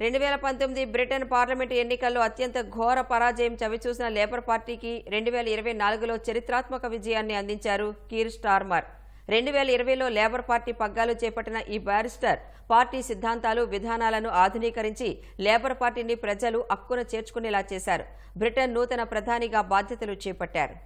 రెండు వేల పంతొమ్మిది బ్రిటన్ పార్లమెంటు ఎన్నికల్లో అత్యంత ఘోర పరాజయం చవిచూసిన లేబర్ పార్టీకి రెండు వేల ఇరవై నాలుగులో చరిత్రాత్మక విజయాన్ని అందించారు కీర్ స్టార్మర్. రెండు వేల ఇరవైలో లేబర్ పార్టీ పగ్గాలు చేపట్టిన ఈ బ్యారిస్టర్ పార్టీ సిద్ధాంతాలు విధానాలను ఆధునీకరించి లేబర్ పార్టీని ప్రజలు అక్కున చేర్చుకునేలా చేశారు. బ్రిటన్ నూతన ప్రధానిగా బాధ్యతలు చేపట్టారు.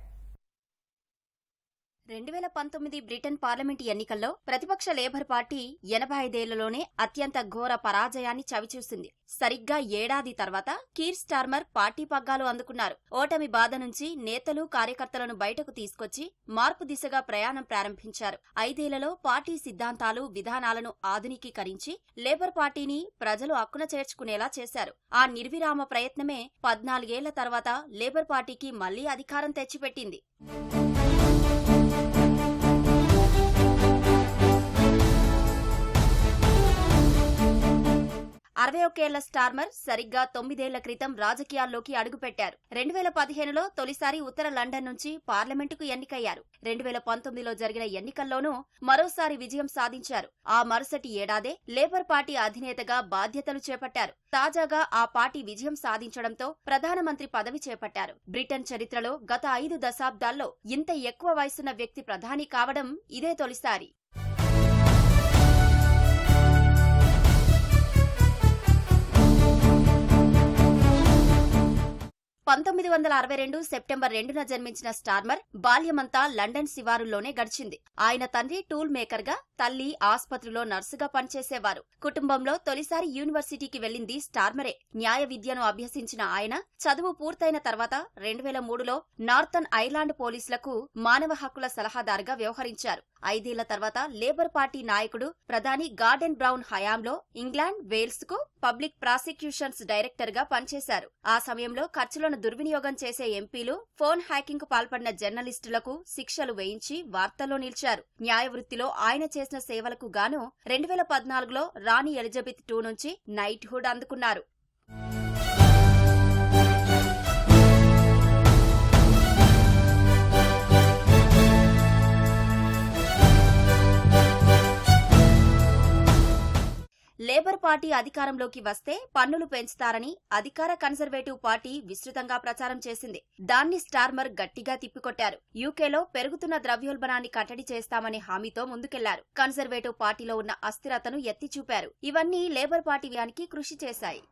రెండు వేల పంతొమ్మిది బ్రిటన్ పార్లమెంటు ఎన్నికల్లో ప్రతిపక్ష లేబర్ పార్టీ ఎనభై ఐదేళ్ళలోనే అత్యంత ఘోర పరాజయాన్ని చవిచూసింది. సరిగ్గా ఏడాది తర్వాత కీర్ స్టార్మర్ పార్టీ పగ్గాలు అందుకున్నారు. ఓటమి బాధ నుంచి నేతలు కార్యకర్తలను బయటకు తీసుకొచ్చి మార్పు దిశగా ప్రయాణం ప్రారంభించారు. ఐదేళ్ళలో పార్టీ సిద్ధాంతాలు విధానాలను ఆధునికీకరించి లేబర్ పార్టీని ప్రజలు అక్కున చేర్చుకునేలా చేశారు. ఆ నిర్విరామ ప్రయత్నమే పద్నాలుగేళ్ళ తర్వాత లేబర్ పార్టీకి మళ్ళీ అధికారం తెచ్చిపెట్టింది. అరవై ఒకేళ్ళ స్టార్మర్ సరిగ్గా తొమ్మిదేళ్ళ క్రితం రాజకీయాల్లోకి అడుగుపెట్టారు. రెండు వేల పదిహేనులో తొలిసారి ఉత్తర లండన్ నుంచి పార్లమెంటుకు ఎన్నికయ్యారు. రెండు వేల పంతొమ్మిదిలో జరిగిన ఎన్నికల్లోనూ మరోసారి విజయం సాధించారు. ఆ మరుసటి ఏడాదే లేబర్ పార్టీ అధినేతగా బాధ్యతలు చేపట్టారు. తాజాగా ఆ పార్టీ విజయం సాధించడంతో ప్రధానమంత్రి పదవి చేపట్టారు. బ్రిటన్ చరిత్రలో గత ఐదు దశాబ్దాల్లో ఇంత ఎక్కువ వయసున్న వ్యక్తి ప్రధాని కావడం ఇదే తొలిసారి. పంతొమ్మిది వందల అరవై రెండు సెప్టెంబర్ రెండున జన్మించిన స్టార్మర్ బాల్యమంతా లండన్ శివారుల్లోనే గడిచింది. ఆయన తండ్రి టూల్ మేకర్గా తల్లి ఆస్పత్రిలో నర్సుగా పనిచేసేవారు. కుటుంబంలో తొలిసారి యూనివర్సిటీకి వెళ్ళింది స్టార్మరే. న్యాయ విద్యను అభ్యసించిన ఆయన చదువు పూర్తయిన తర్వాత రెండు వేల మూడులో నార్థన్ ఐర్లాండ్ పోలీసులకు మానవ హక్కుల సలహాదారుగా వ్యవహరించారు. ఐదేళ్ళ తర్వాత లేబర్ పార్టీ నాయకుడు ప్రధాని గార్డెన్ బ్రౌన్ హయాంలో ఇంగ్లాండ్ వేల్స్కు పబ్లిక్ ప్రాసిక్యూషన్స్ డైరెక్టర్గా పనిచేశారు. ఆ సమయంలో ఖర్చులను దుర్వినియోగం చేసే ఎంపీలు ఫోన్ హ్యాకింగ్కు పాల్పడిన జర్నలిస్టులకు శిక్షలు వేయించి వార్తల్లో నిలిచారు. న్యాయ వృత్తిలో ఆయన చేసిన సేవలకు గాను రెండు వేల పద్నాలుగులో రాణి ఎలిజబెత్ టూ నుంచి నైట్ హుడ్ అందుకున్నారు. లేబర్ పార్టీ అధికారంలోకి వస్తే పన్నులు పెంచుతారని అధికార కన్సర్వేటివ్ పార్టీ విస్తృతంగా ప్రచారం చేసింది. దాన్ని స్టార్మర్ గట్టిగా తిప్పికొట్టారు. యూకేలో పెరుగుతున్న ద్రవ్యోల్బణాన్ని కట్టడి చేస్తామనే హామీతో ముందుకెళ్ళారు. కన్సర్వేటివ్ పార్టీలో ఉన్న అస్థిరతను ఎత్తి చూపారు ఇవన్నీ లేబర్ పార్టీ వ్యానికి కృషి చేశాయి.